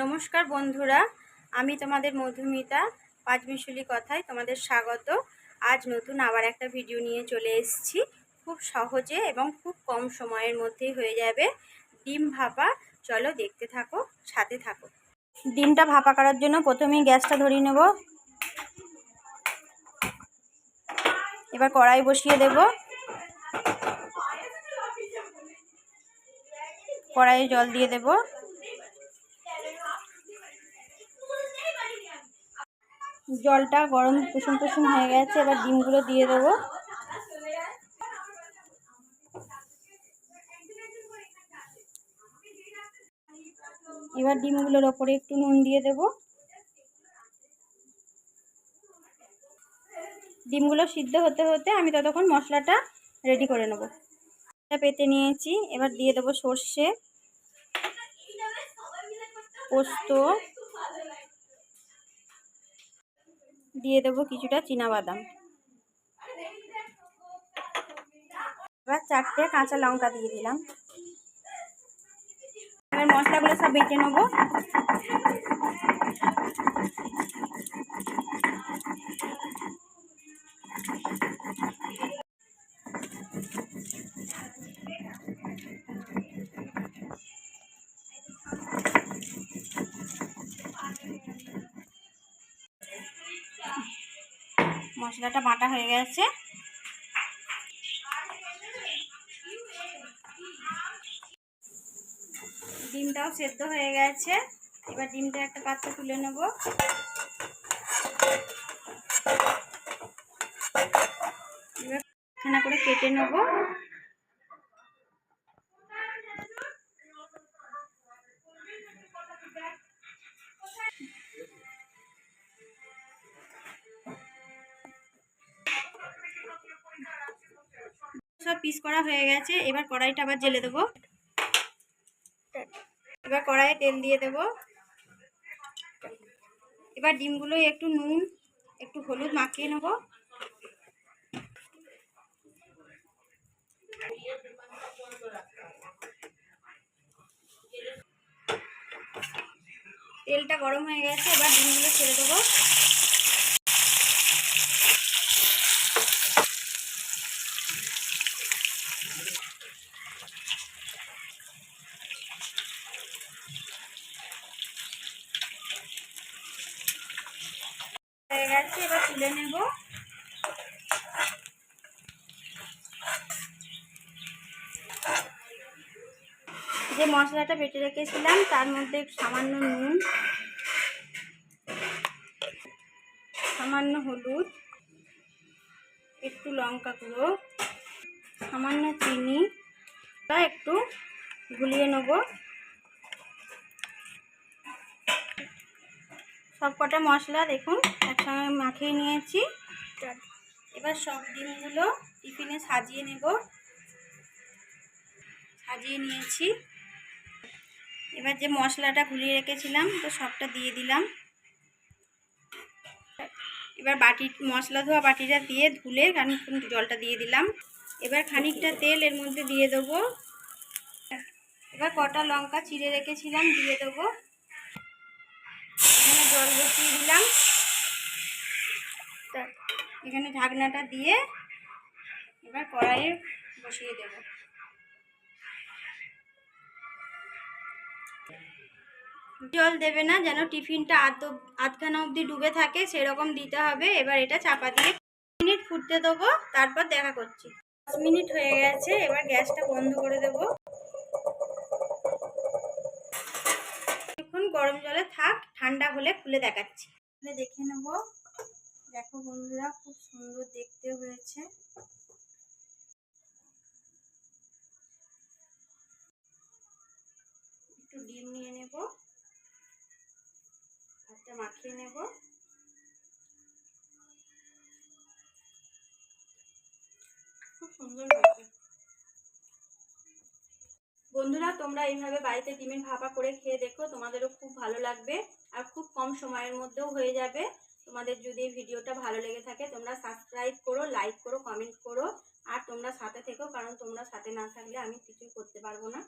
নমস্কার বন্ধুরা, আমি তোমাদের মধুমিতা পাঁচমিশুলি কথায় তোমাদের স্বাগত। আজ নতুন আবার একটা ভিডিও নিয়ে চলে এসেছি। খুব সহজে এবং খুব কম সময়ের মধ্যেই হয়ে যাবে ডিম ভাপা। চলো দেখতে থাকো, সাথে থাকো। ডিমটা ভাপা করার জন্য প্রথমেই গ্যাসটা ধরিয়ে নেব। এবার কড়াই বসিয়ে দেব। কড়াইয়ে জল দিয়ে দেবো। জলটা গরম কুসুম কুসুম হয়ে গেছে, এবার ডিমগুলো দিয়ে দেবো। এবার ডিমগুলোর ওপরে একটু নুন দিয়ে দেব। ডিমগুলো সিদ্ধ হতে হতে আমি ততক্ষণ মশলাটা রেডি করে নেব। পেতে নিয়েছি, এবার দিয়ে দেবো সর্ষে, পোস্ত দিয়ে দেবো কিছুটা বাদাম এবার চারটে কাঁচা লঙ্কা দিয়ে দিলাম। এবার মশলাগুলো সব বেটে নেব। মশলাটা বাটা হয়ে গেছে। ডিমটাও সেদ্ধ হয়ে গেছে। এবার ডিমটা একটা পাত্র তুলে নেব। এবার করে কেটে নেব। সব পিস করা হয়ে গেছে। এবার কড়াইটা আবার জেলে দেবো। এবার কড়াইয়ে তেল দিয়ে দেব। এবার ডিমগুলো একটু নুন, একটু হলুদ মাখিয়ে নেব। তেলটা গরম হয়ে গেছে, এবার ডিমগুলো ছেড়ে দেবো। হয়ে গেছে, এবার তুলে নেব। যে মশলাটা বেটে রেখেছিলাম, তার মধ্যে সামান্য নুন, সামান্য হলুদ, একটু লঙ্কা গুঁড়ো, সামান্য চিনি, তা একটু গুলিয়ে নেব। সব কটা মশলা দেখুন, একসঙ্গে মাখিয়ে নিয়েছি। এবার সব ডিমগুলো টিফিনে সাজিয়ে নেব। সাজিয়ে নিয়েছি। এবার যে মশলাটা গুলিয়ে রেখেছিলাম, তো সবটা দিয়ে দিলাম। এবার বাটি, মশলা ধোয়া বাটিটা দিয়ে ধুলে খানিকক্ষণ জলটা দিয়ে দিলাম। এবার খানিকটা তেল এর মধ্যে দিয়ে দেবো। এবার কটা লঙ্কা চিড়ে রেখেছিলাম, দিয়ে দেবো। এখানে জল বসিয়ে দিলাম। এখানে ঢাকনাটা দিয়ে এবার কড়াইয়ে বসিয়ে দেব। জল দেবে না, যেন টিফিনটা আধ আধখানা অবধি ডুবে থাকে, সেরকম দিতে হবে। এবার এটা চাপা দিয়ে মিনিট ফুটতে দেবো, তারপর দেখা করছি। দশ মিনিট হয়ে গেছে, এবার গ্যাসটা বন্ধ করে দেবো। গরম জলে থাক, ঠান্ডা হলে খুলে দেখাচ্ছি। দেখে নেব। দেখো বন্ধুরা, খুব সুন্দর দেখতে হয়েছে। একটু ডিম নিয়ে নেব। একটা মাখিয়ে নেব। বন্ধুরা, তোমরা এইভাবে বাড়িতে ডিমের ভাপা করে খেয়ে দেখো, তোমাদেরও খুব ভালো লাগবে আর খুব কম সময়ের মধ্যেও হয়ে যাবে। তোমাদের যদি ভিডিওটা ভালো লেগে থাকে, তোমরা সাবস্ক্রাইব করো লাইক করো কমেন্ট করো, আর তোমরা সাথে থেকো, কারণ তোমরা সাথে না থাকলে আমি কিছুই করতে পারব না।